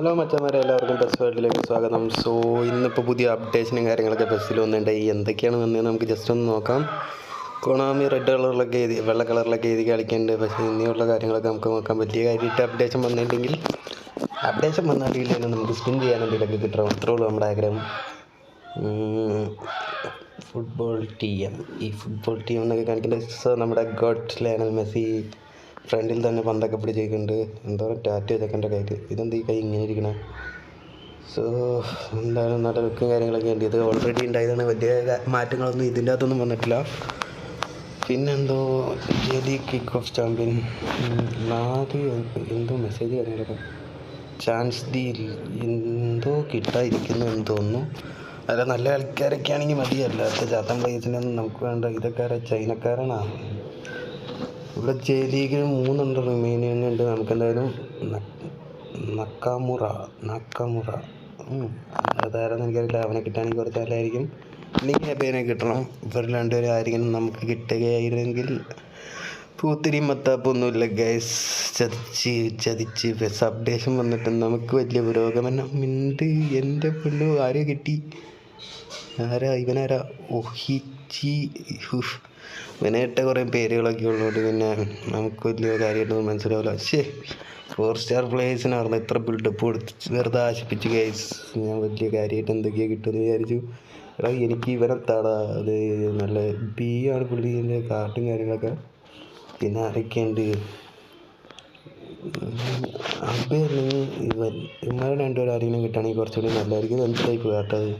Hello മച്ചന്മാരെ. എല്ലാവർക്കും bus വേൾഡിലേക്ക് സ്വാഗതം. സോ ഇന്നിപ്പോൾ പുതിയ അപ്ഡേഷനും കാര്യങ്ങളൊക്കെ ബസ്സിൽ വന്നിട്ടുണ്ടായി. എന്തൊക്കെയാണ് വന്നത് നമുക്ക് ജസ്റ്റ് ഒന്ന് നോക്കാം. കൊണാമി റെഡ് കളറിലൊക്കെ എഴുതി വെള്ള കളറിലൊക്കെ എഴുതി കളിക്കുന്നുണ്ട്. പക്ഷേ ഇനിയുള്ള കാര്യങ്ങളൊക്കെ നമുക്ക് നോക്കാൻ പറ്റിയ കാര്യമായിട്ട് അപ്ഡേഷൻ വന്നിട്ടുണ്ടെങ്കിൽ അപ്ഡേഷൻ വന്നിട്ടില്ലെങ്കിൽ നമുക്ക് സ്പിൻ ചെയ്യാൻ എന്തെങ്കിലുമൊക്കെ കിട്ടണം. അത്രേ ഉള്ളൂ നമ്മുടെ ആഗ്രഹം. ഫുട്ബോൾ ടീം ഈ ഫുട്ബോൾ ടീം എന്നൊക്കെ കാണിക്കുന്ന നമ്മുടെ ഗോഡ് ലയണൽ മെസ്സി ഫ്രണ്ടിൽ തന്നെ പന്തൊക്കെ പിടിച്ചിരിക്കുന്നുണ്ട് എന്തോ ടാറ്റു എന്റെ കയ്യിൽ ഇതെന്ത് ഈ കൈ ഇങ്ങനെ ഇരിക്കണേ? സോ എന്തായാലും നല്ല ലുക്കും കാര്യങ്ങളൊക്കെ ഉണ്ട്. ഇത് ഓൾറെഡി ഉണ്ടായതാണ്. വലിയ മാറ്റങ്ങളൊന്നും ഇതിന്റെ അകത്തൊന്നും വന്നിട്ടില്ല. പിന്നെന്തോ ജലി കിക്ക് ഓഫ് ചാമ്പ്യൻ നാല് എന്തോ മെസ്സേജ് കാര്യങ്ങളൊക്കെ. ചാൻസ് ഡീൽ എന്തോ കിട്ടാതിരിക്കുന്നു എന്ന് തോന്നുന്നു. അല്ല നല്ല കളിക്കാരൊക്കെ ആണെങ്കിൽ മതിയല്ലാത്ത ചാത്തൻ പ്ലേസിനൊന്നും നമുക്ക് വേണ്ട. ഇതൊക്കെ ആരാ? ചൈനക്കാരാണോ? ഇവിടെ ജെ ലീഗിൽ മൂന്നുണ്ട് റിമൈനിങ് ഉണ്ട് നമുക്ക് എന്തായാലും നക്കാമുറ നക്കാമുറ. അതാരെന്ന് എനിക്കറിയില്ല. അവനെ കിട്ടുകയാണെങ്കിൽ കുറച്ച് നല്ലതായിരിക്കും. ഇല്ലെങ്കിൽ ഹെബേനെ കിട്ടണം. ഇവർ രണ്ടുപേരും ആരെങ്കിലും നമുക്ക് കിട്ടുകയായിരുന്നെങ്കിൽ. പൂത്തിരി മത്താപ്പൊന്നുമില്ല ഗൈസ് ചതിച്ച് ചതിച്ച്. ബസ് അപ്ഡേഷൻ വന്നിട്ട് നമുക്ക് വലിയ പുരോഗമനം ഉണ്ട്. എന്റെ പൊന്നു ആരെ കിട്ടി? ആരാ? ഇവനാരാ? ഒഹിച്ചി ഹുഫ് ഇട്ട കുറേ പേരുകളൊക്കെ ഉള്ളതുകൊണ്ട് പിന്നെ നമുക്ക് വലിയ കാര്യമായിട്ടൊന്നും മനസ്സിലാവില്ല. ശേ ഫോർ സ്റ്റാർ പ്ലേയേഴ്സിനായിരുന്നു ഇത്ര ബിൽഡപ്പ് കൊടുത്ത് വെറുതെ ആശിപ്പിച്ച് കേസ് ഞാൻ വലിയ കാര്യമായിട്ട് എന്തൊക്കെയാ കിട്ടുമെന്ന് വിചാരിച്ചു. എടാ എനിക്ക് ഇവനെത്താടാ അത് നല്ല ബി ആണ് പുള്ളീന്റെ കാർട്ടും കാര്യങ്ങളൊക്കെ. പിന്നെ ആരൊക്കെയുണ്ട്? അബേ അല്ലെങ്കിൽ ഇവൻ ഇവന്മാരെ രണ്ടുപേരും ആരെങ്കിലും കിട്ടുകയാണെങ്കിൽ കുറച്ചുകൂടി നല്ലതായിരിക്കും എന്ത് ടൈപ്പ് കാർട്ടത്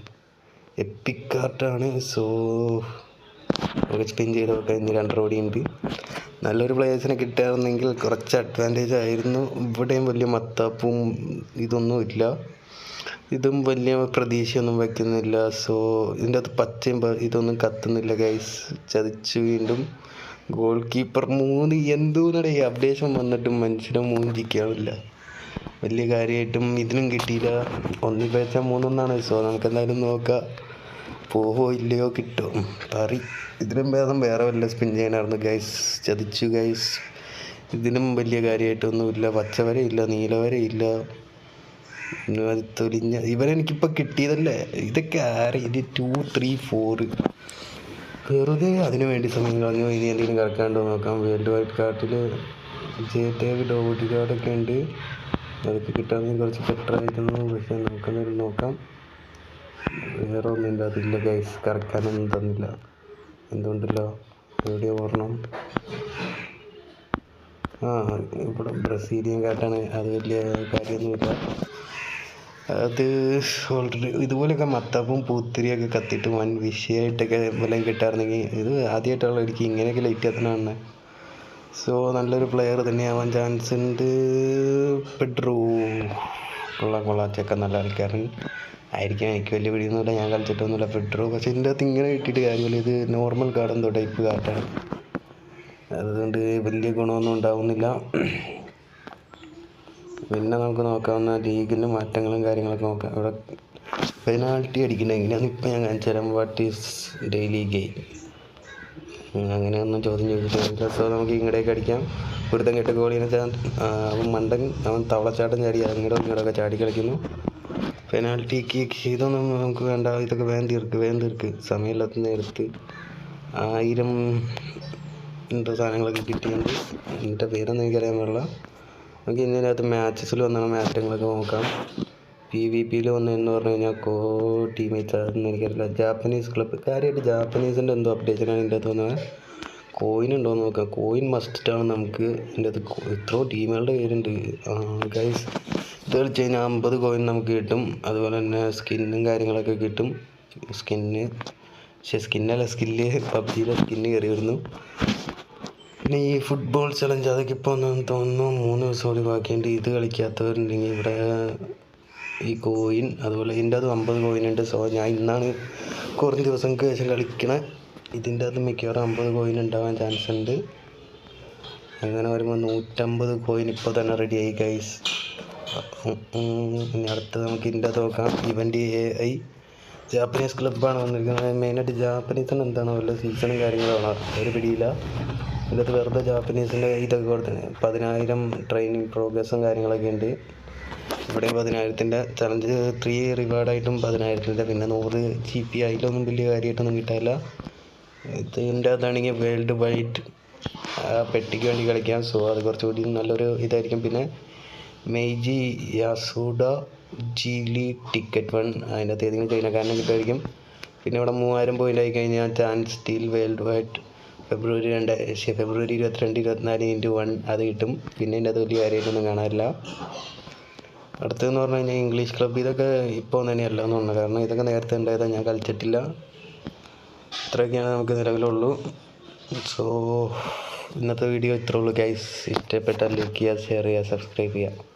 എപ്പിക് കാർട്ടാണ് സോ നമുക്ക് സ്പിൻ ചെയ്ത് നോക്കാം ഇനി രണ്ട് ഉണ്ട്. നല്ലൊരു പ്ലേയേഴ്സിനെ കിട്ടുകയായിരുന്നെങ്കിൽ കുറച്ച് അഡ്വാന്റേജ് ആയിരുന്നു. ഇവിടെയും വലിയ മത്താപ്പും ഇതൊന്നുമില്ല ഇതും വലിയ പ്രതീക്ഷയൊന്നും വയ്ക്കുന്നില്ല സോ ഇതിന്റെ അകത്ത് പച്ചയും ഇതൊന്നും കത്തുന്നില്ല ഗൈസ് ചതിച്ചു വീണ്ടും ഗോൾ കീപ്പർ മൂന്ന് എന്തോന്നടേ അപ്ഡേഷൻ വന്നിട്ടും മനുഷ്യനെ മൂന്നിരിക്കാറില്ല വലിയ കാര്യമായിട്ടും ഇതിനും കിട്ടിയില്ല. ഒന്നിൽ വെച്ചാൽ മൂന്നൊന്നാണ്. സോ നമുക്കെന്തായാലും നോക്കാം. പോവോ ഇല്ലയോ കിട്ടും? പറി. ഇതിനും ഭേദം വേറെ വല്ല സ്പിൻ ചെയ്യാനായിരുന്നു ഗൈസ് ചതിച്ചു ഗൈസ് ഇതിനും വലിയ കാര്യമായിട്ടൊന്നുമില്ല പച്ചവരയില്ല നീലവരയില്ല. തൊലിഞ്ഞ ഇവനെനിക്കിപ്പോൾ കിട്ടിയതല്ലേ? ഇതൊക്കെ ആറ് ഇത് ടു ത്രീ ഫോർ വെറുതെ അതിനു വേണ്ടി സമയം കളഞ്ഞു. ഇനി എന്തെങ്കിലും കിടക്കാണ്ടോ നോക്കാം. വേൾഡ് വൈഡ് കാർട്ടിൽ ജെ ഡേവിഡ് കാർഡൊക്കെ ഉണ്ട്. അതൊക്കെ കിട്ടാമെങ്കിൽ കുറച്ച് ബെറ്റർ ആയിരുന്നു പക്ഷേ നമുക്കെന്തായാലും നോക്കാം. വേറെ ഒന്നും അതില്ല ഗൈസ് കറക്കാനൊന്നും തന്നില്ല. എന്തുകൊണ്ടില്ല? എവിടെയോ ഓർണം ആ ഇവിടെ ബ്രസീലിയൻ കാറ്റാണ്. അത് വലിയ കാര്യമൊന്നുമില്ല. അത് ഓൾറെഡി ഇതുപോലെയൊക്കെ മത്തപ്പും പൂത്തിരിയൊക്കെ കത്തിയിട്ട് വൻ വിഷയമായിട്ടൊക്കെ വല്ലതും കിട്ടാറുണ്ടെങ്കിൽ ഇത് ആദ്യമായിട്ടുള്ള എനിക്ക് ഇങ്ങനെയൊക്കെ ലൈറ്റ് എത്തണമെന്ന് സോ നല്ലൊരു പ്ലെയർ തന്നെയാവാൻ ചാൻസ് ഉണ്ട്. പെഡ്രോ കൊള്ളാം കൊള്ളാം. ചെക്കൻ നല്ല കളിക്കാരൻ. ആയിരിക്കും. എനിക്ക് വലിയ പിടിയൊന്നുമില്ല. ഞാൻ കളിച്ചിട്ടൊന്നുമില്ല. പെഡ്രോ പക്ഷേ ഇതിന്റെ അകത്ത് ഇങ്ങനെ കിട്ടിയിട്ട് കാര്യമില്ല. ഇത് നോർമൽ കാർഡ് എന്തോ ടൈപ്പ് കാർഡാണ് അതുകൊണ്ട് വലിയ ഗുണമൊന്നും ഉണ്ടാവുന്നില്ല. പിന്നെ നമുക്ക് നോക്കാവുന്ന ലീഗിന്റെ മാറ്റങ്ങളും കാര്യങ്ങളൊക്കെ നോക്കാം. അവിടെ പെനാൾട്ടി അടിക്കുന്നത് എങ്ങനെയാണെന്ന് ഇപ്പം ഞാൻ കാണിച്ചു തരാം. വാട്ട് ഈസ് ഡെയിലി ഗെയിം അങ്ങനെയൊന്നും ചോദ്യം ചോദിച്ചിട്ട് സോ നമുക്ക് ഇങ്ങടേക്ക് അടിക്കാം. ഒരുത്തം കെട്ട് ഗോളിനെ അവൻ മണ്ടൻ അവൻ തവളച്ചാട്ടം ചാടി അങ്ങോട്ടും ഇങ്ങോട്ടൊക്കെ ചാടി കളിക്കുന്നു. പെനാൾട്ടി കിക്ക് ഇതൊന്നും നമുക്ക് വേണ്ട. ഇതൊക്കെ വേഗം തീർക്ക് വേഗം തീർക്ക് സമയമില്ലാത്ത നേരത്ത് ആയിരം എന്തോ സാധനങ്ങളൊക്കെ കിട്ടിയിട്ടുണ്ട്. എന്നിട്ട് പേരൊന്നും എനിക്കറിയാൻ പാടില്ല. നമുക്ക് ഇതിനകത്ത് മാച്ചസിൽ വന്ന മാറ്റങ്ങളൊക്കെ നോക്കാം. പി വി പിയിൽ വന്നതെന്ന് പറഞ്ഞു കഴിഞ്ഞാൽ കോ ടീമേറ്റ്സ് അതൊന്നും എനിക്കറിയില്ല. ജാപ്പനീസ് ക്ലബ്ബ് കാര്യമായിട്ട് ജാപ്പനീസിന്റെ എന്തോ അപ്ഡേഷനാണ് എന്റെ അകത്ത് വന്നത്. കോയിൻ ഉണ്ടോ എന്ന് നോക്കാം. കോയിൻ മസ്റ്റാണ് നമുക്ക് എന്റെ അത് എത്രയോ ടീമുകളുടെ പേരുണ്ട്. ഗൈസ് ഇത് കളിച്ച് കഴിഞ്ഞാൽ അമ്പത് കോയിൻ നമുക്ക് കിട്ടും. അതുപോലെ തന്നെ സ്കിന്നും കാര്യങ്ങളൊക്കെ കിട്ടും. സ്കിന്ന് പക്ഷേ സ്കിന്നല്ല സ്കില്ല് പബ്ജിയിലെ സ്കിന്ന് കയറി വരുന്നു. പിന്നെ ഈ ഫുട്ബോൾ ചലഞ്ച് അതൊക്കെ ഇപ്പോൾ ഒന്നും തോന്നുന്നു. മൂന്ന് ദിവസം കൂടി ബാക്കിയുണ്ട്. ഇത് കളിക്കാത്തവരുണ്ടെങ്കിൽ ഇവിടെ ഈ കോയിൻ അതുപോലെ ഇതിന്റെ അത് അമ്പത് കോയിൻ ഉണ്ട്. സോ ഞാൻ ഇന്നാണ് കുറച്ച് ദിവസങ്ങൾക്ക് ശേഷം കളിക്കണേ. ഇതിന്റെ അത് മിക്കവാറും അമ്പത് കോയിൻ ഉണ്ടാവാൻ ചാൻസ് ഉണ്ട്. അങ്ങനെ വരുമ്പോൾ നൂറ്റമ്പത് കോയിൻ ഇപ്പോൾ തന്നെ റെഡി ആയി ഗൈസ് ഇനി അടുത്തത് നമുക്ക് ഇതിന്റെ നോക്കാം. ഇവന്റ് എ ഐ ജാപ്പനീസ് ക്ലബ്ബാണ് വന്നിരിക്കുന്നത്. മെയിനായിട്ട് ജാപ്പനീസിന് എന്താണ് വല്ല സീസണും കാര്യങ്ങളാണ് ഒരു പിടിയില്ല. ഇതിനകത്ത് വെറുതെ ജാപ്പനീസിന്റെ ഇതൊക്കെ കൊടുത്തത് പതിനായിരം ട്രെയിനിങ് പ്രോഗ്രസ്സും കാര്യങ്ങളൊക്കെ ഉണ്ട്. ഇവിടെ പതിനായിരത്തിന്റെ ചലഞ്ച് ത്രീ റിവാർഡായിട്ടും പതിനായിരത്തിന്റെ പിന്നെ നൂറ് ജി പി അതിലൊന്നും വലിയ കാര്യമായിട്ടൊന്നും കിട്ടാനില്ല. ഇതിന്റെ അതാണെങ്കിൽ വേൾഡ് വൈഡ് പെട്ടിക്ക് വേണ്ടി കളിക്കാം. സോ അത് കുറച്ചുകൂടി നല്ലൊരു ഇതായിരിക്കും. പിന്നെ മെയ്ജി യാസൂഡ ജീലി ടിക്കറ്റ് വൺ അതിന്റെ അകത്ത് ഏതെങ്കിലും ചൈനക്കാരനെ കിട്ടുമായിരിക്കും. പിന്നെ ഇവിടെ മൂവായിരം പോയിന്റ് ആയി കഴിഞ്ഞാൽ ചാൻസ് സ്റ്റീൽ വേൾഡ് വൈഡ് ഫെബ്രുവരി രണ്ട് ഫെബ്രുവരി ഇരുപത്തിരണ്ട് ഇരുപത്തിനാല് ഇന്റു വൺ അത് കിട്ടും. പിന്നെ ഇതിന്റെ അത് വലിയ കാര്യമായിട്ടൊന്നും കാണാനില്ല അടുത്തതെന്ന് പറഞ്ഞു കഴിഞ്ഞാൽ ഇംഗ്ലീഷ് ക്ലബ്ബ് ഇതൊക്കെ ഇപ്പോൾ തന്നെയല്ല എന്ന് തോന്നുന്നു. കാരണം ഇതൊക്കെ നേരത്തെ ഉണ്ടായതാണ് ഞാൻ കളിച്ചിട്ടില്ല. ഇത്രയൊക്കെയാണ് നമുക്ക് നിലവിലുള്ളൂ. സോ ഇന്നത്തെ വീഡിയോ ഇത്രേ ഉള്ളൂ ഗൈസ് ഇഷ്ടപ്പെട്ടാൽ ലൈക്ക് ചെയ്യുക ഷെയർ ചെയ്യുക സബ്സ്ക്രൈബ് ചെയ്യുക.